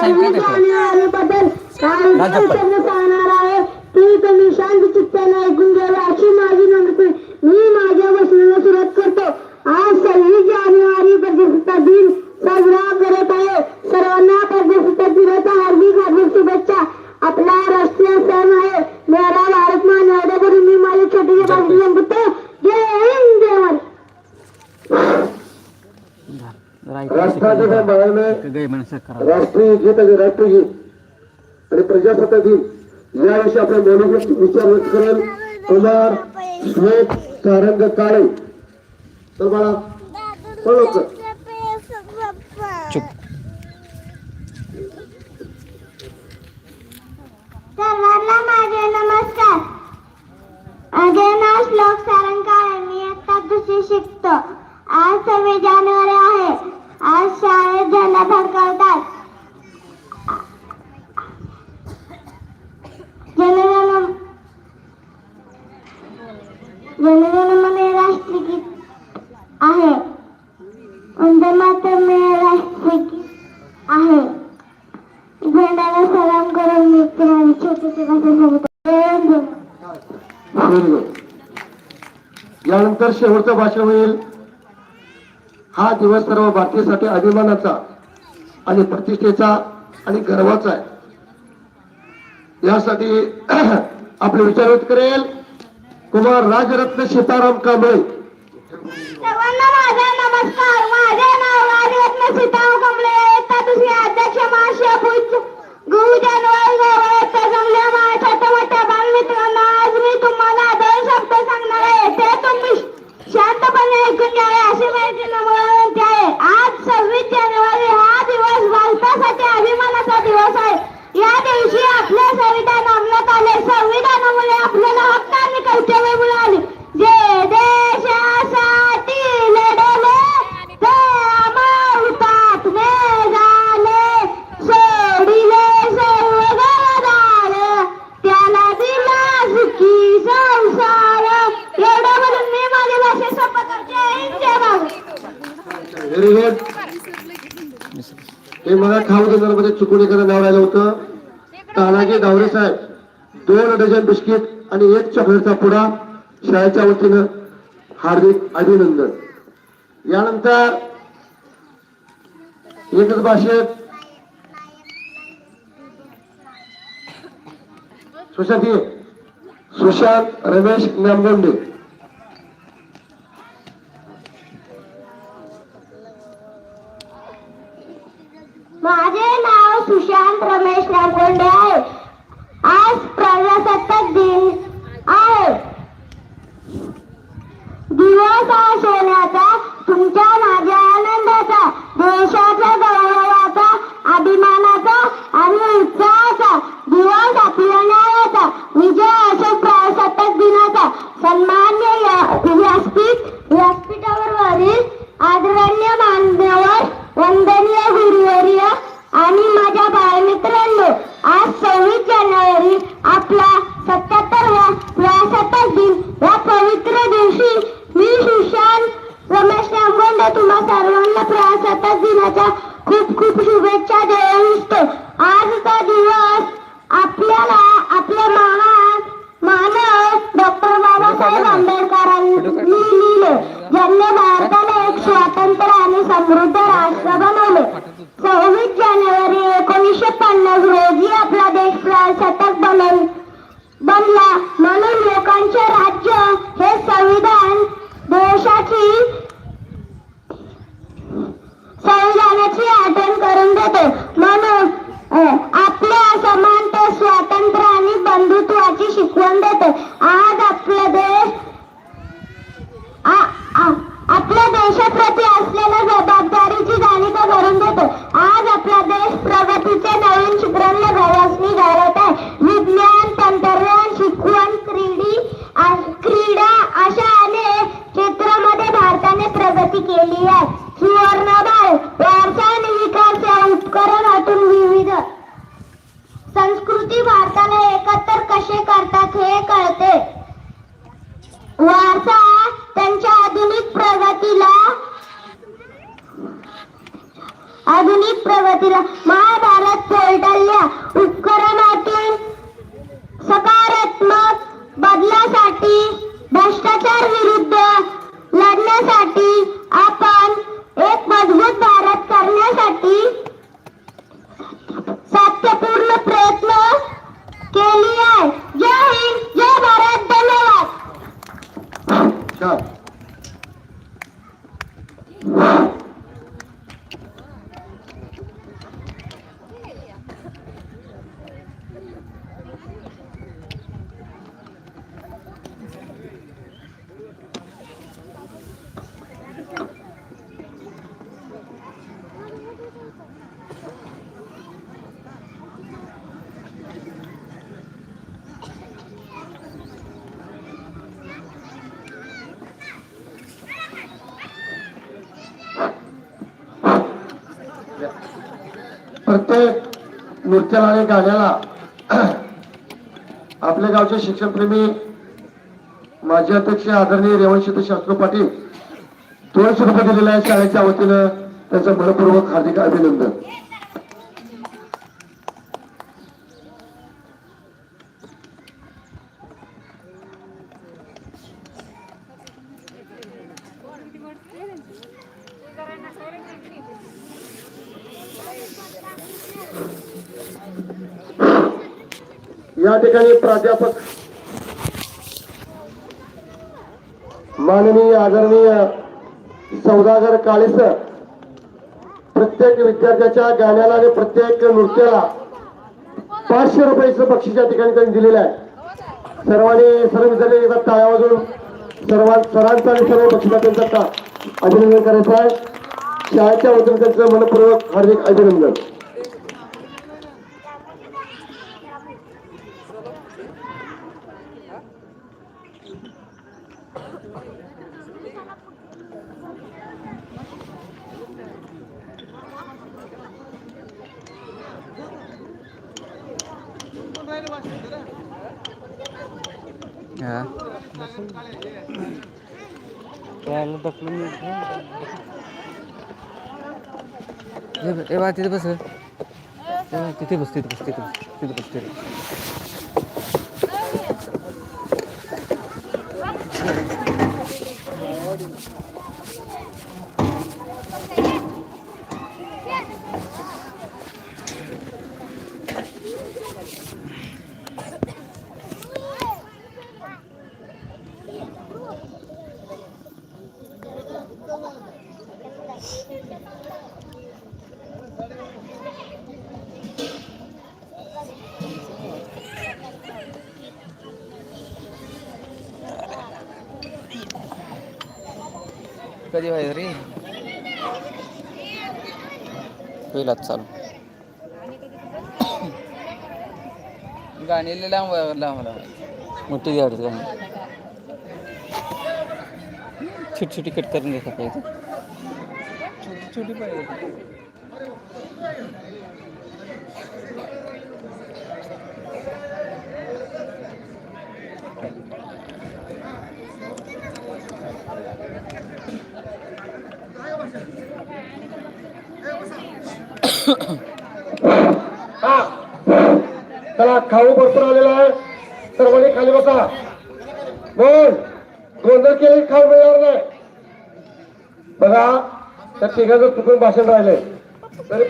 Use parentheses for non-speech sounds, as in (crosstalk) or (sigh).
সাইডটা দেখো। महाराष्ट्र राष्ट्राच्या बाळाने राष्ट्रीय गीत आणि राष्ट्रगीत आणि प्रजासत्ताक दिन याविषयी आपल्या मनोगत विचार व्यक्त करेल. कुमार श्वेत सारंग काळे. तर बाळा पण चुप. सर्वांना माझे नमस्कार माझे नाव श्लोक सारंगकाळे मी आता दुसरी शिकतो आज सव्वीस जानेवारी आहे आज शाळेत झेंडा फडकवतात जनगण जनगण राष्ट्रगीत आहे वंदे मातरम हे राष्ट्रगीत आहे झेंड्याला सलाम करून मी तुम्हाला छोटीशी भाषा यानंतर शेवटचं भाषण होईल. हा दिवस सर्व भारतीयसाठी अभिमानाचा आणि प्रतिष्ठेचा आणि गर्वाचा आहे. यासाठी (clears throat) आपले विचार व्यक्त करेल. कुमार राजरत्न सीताराम कांबळे. सर्वांना माझा नमस्कार. माझे नाव राजरत्न सीताराम कांबळे इयत्ता दुसरी अध्यक्ष महाशय पूज्य गुरु जानवाई जमल्या माझ्या छोट्या मोठ्या बालमित्रांना आज मी तुम्हाला दोन शब्द सांगणार आहे. ते तुम्ही शांतपणे ऐकून घ्यावे अशी माहिती नम्र हे मला खाऊ देणार म्हणजे चुकून एखादं नाव राहिलं होतं. तानाजी गावरे साहेब दोन डझन बिस्किट आणि एक चॉकलेटचा पुडा शाळेच्या वतीनं हार्दिक अभिनंदन. यानंतर एकच भाषेत सुशांत ये. सुशांत रमेश नामगोंडे माझे नाव सुशांत रमेश नागोंडे आहे आज प्रजासत्ताक दिन आहे दिवस हा सोन्याचा तुमच्या माझ्या आनंदाचा देशाच्या गौरवाचा अभिमानाचा आणि उत्साहाचा दिवस आपल्या न्यायाचा विजय असो प्रजासत्ताक दिनाचा सन्मान्य या- व्यासपीठ व्यासपीठावर वरील आदरणीय मान्यवर वंदनीय गुरुवर्य आणि माझ्या बाळमित्रांनो आज सव्वीस जानेवारी आपला सत्याहत्तरवा प्रजासत्ताक दिन या पवित्र दिवशी मी सुशांत रमेश रामगोंडे तुम्हा सर्वांना प्रजासत्ताक दिनाच्या खूप खूप शुभेच्छा देऊ इच्छितो. आजचा दिवस आपल्याला आपल्या महान मानव डॉक्टर बाबासाहेब आंबेडकरांनी लिहिले ज्यांनी भारताला एक स्वातंत्र्य आणि समृद्ध प्रत्येक नृत्याला आणि गाण्याला (clears throat) आपल्या गावचे शिक्षणप्रेमी माजी अध्यक्ष आदरणीय रेवणशित शास्त्र पाटील दोनशे रुपये दिलेले आहे शाळेच्या वतीनं. त्याचं मनपूर्वक हार्दिक अभिनंदन. या ठिकाणी प्राध्यापक माननीय आदरणीय सौदागर काळे प्रत्येक विद्यार्थ्याच्या गाण्याला आणि प्रत्येक नृत्याला पाचशे रुपयाचं बक्षीस या ठिकाणी त्यांनी दिलेलं आहे. सर्वांनी सर्व विद्यार्थी एकदा टाळ्या वाजून सर्वां सरांचा आणि सर्व बक्षिसात्यांचा अभिनंदन करायचं आहे. शाळेच्या वतीने त्यांचं मनपूर्वक हार्दिक अभिनंदन. हा बा तिथे बस तिथे बस तिथे बस तिथे बस तिथे बस तिथे बस. कधी व्हायचं रे होईल चालू. गाणी लांब लांब लांब. मोठी द्यावी गाणी. छोटी छोटी कट करून घेतात पाहिजे छोटी छोटी पाहिजे चला खाऊ भरपूर आलेला आहे. सर्वांनी खाली बसा. बोल गोंधळ केली खाऊ मिळणार नाही. बघा त्या तिघाचं चुकून भाषण राहिले. तरी